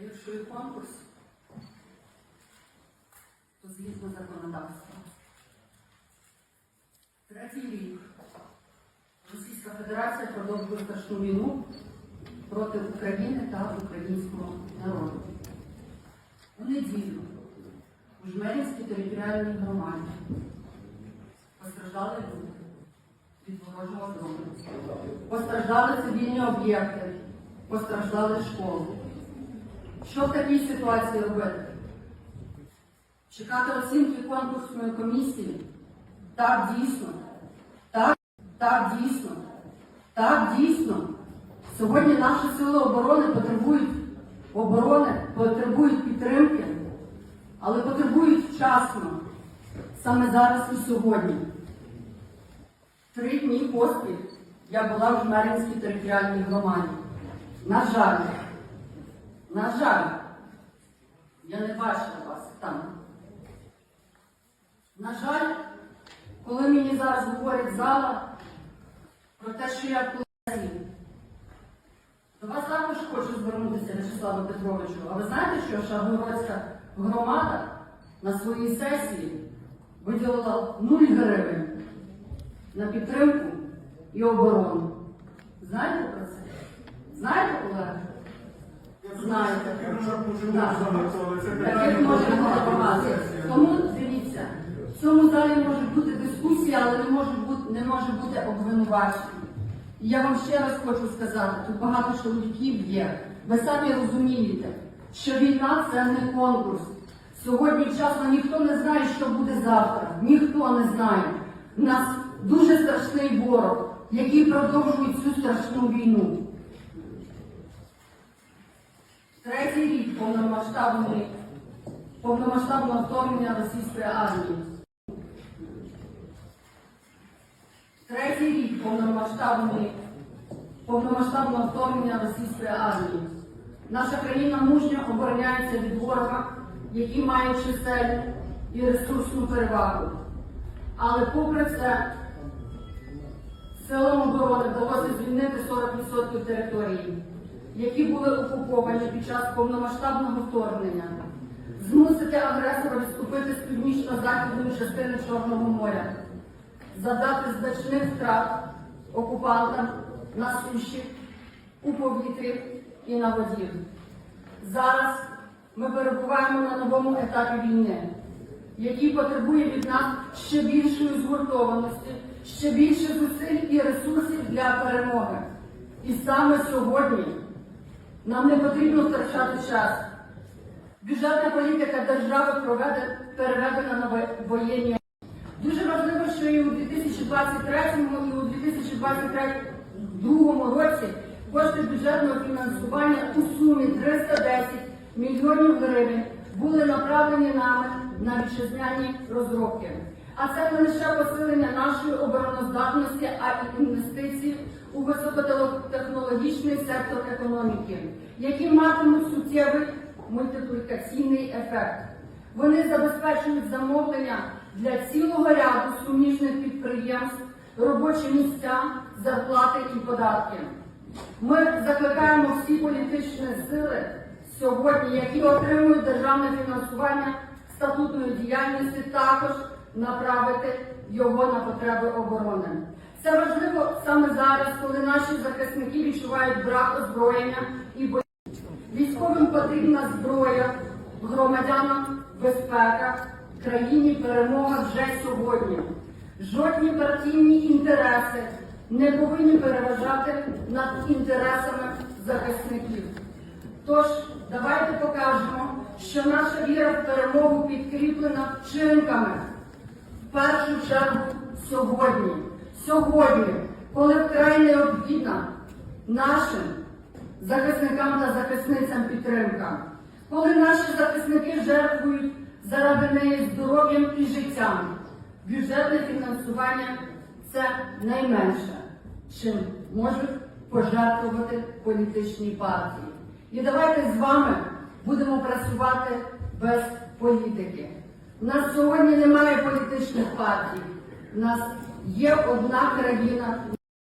А якщо і конкурс, то згідно законодавства. Третій рік Російська Федерація продовжує страшну війну проти України та українського народу. У неділю у Жмеринській територіальній громаді постраждали люди від ворожого дрону. Постраждали цивільні об'єкти, постраждали школи. Що в такій ситуації робити? Чекати оцінки конкурсної комісії? Так, дійсно. Так, так, дійсно. Так, дійсно. Сьогодні наші сили оборони потребують оборони, потребують підтримки, але потребують вчасно. Саме зараз і сьогодні. Три дні поспіль я була в Жмеринській територіальній громаді. На жаль, на жаль, я не бачила вас там. На жаль, коли мені зараз говорить зала про те, що я в колезі, до вас також хочу звернутися, Вячеславу Петровичу. А ви знаєте, що Шагородська громада на своїй сесії виділила 0 гривень на підтримку і оборону. Знаєте про це? Знаєте, колеги? Знаєте. Таких може бути. Тому дивіться, в цьому залі може бути дискусія, але не може бути, не може бути обвинувачення. І я вам ще раз хочу сказати, тут багато чоловіків є. Ви самі розумієте, що війна це не конкурс. Сьогодні вчасно ніхто не знає, що буде завтра. Ніхто не знає. У нас дуже страшний ворог, який продовжує цю страшну війну. Третій рік повномасштабної повномасштабного вторгнення російської армії. Третій рік повномасштабного вторгнення російської армії. Наша країна мужньо обороняється від ворога, який має чисельну і ресурсну перевагу. Але попри це, силам оборони вдалося звільнити 40% території, які були окуповані під час повномасштабного вторгнення, змусити агресора відступити з північно-західної частини Чорного моря, завдати значних втрат окупантам на суші, у повітрі і на воді. Зараз ми перебуваємо на новому етапі війни, який потребує від нас ще більшої згуртованості, ще більше зусиль і ресурсів для перемоги. І саме сьогодні нам не потрібно втрачати час. Бюджетна політика держави переведена на воєнні. Дуже важливо, що і у 2023 і у 2022 році кошти бюджетного фінансування у сумі 310 мільйонів гривень були направлені нами на вітчизняні розробки. А це не лише посилення нашої обороноздатності, а й інвестиції у високотехнологічний сектор економіки, які матимуть суттєвий мультиплікаційний ефект. Вони забезпечують замовлення для цілого ряду суміжних підприємств, робочі місця, зарплати і податки. Ми закликаємо всі політичні сили сьогодні, які отримують державне фінансування статутної діяльності, також направити його на потреби оборони. Це важливо саме зараз, коли наші захисники відчувають брак озброєння і бо... Військовим потрібна зброя, громадянам безпека, країні перемога вже сьогодні. Жодні партійні інтереси не повинні переважати над інтересами захисників. Тож давайте покажемо, що наша віра в перемогу підкріплена вчинками. В першу чергу сьогодні. Сьогодні, коли вкрай необхідна нашим захисникам та захисницям підтримка, коли наші захисники жертвують заради неї здоров'ям і життям, бюджетне фінансування це найменше, чим можуть пожертвувати політичні партії. І давайте з вами будемо працювати без політики. У нас сьогодні немає політичних партій. У нас є одна країна.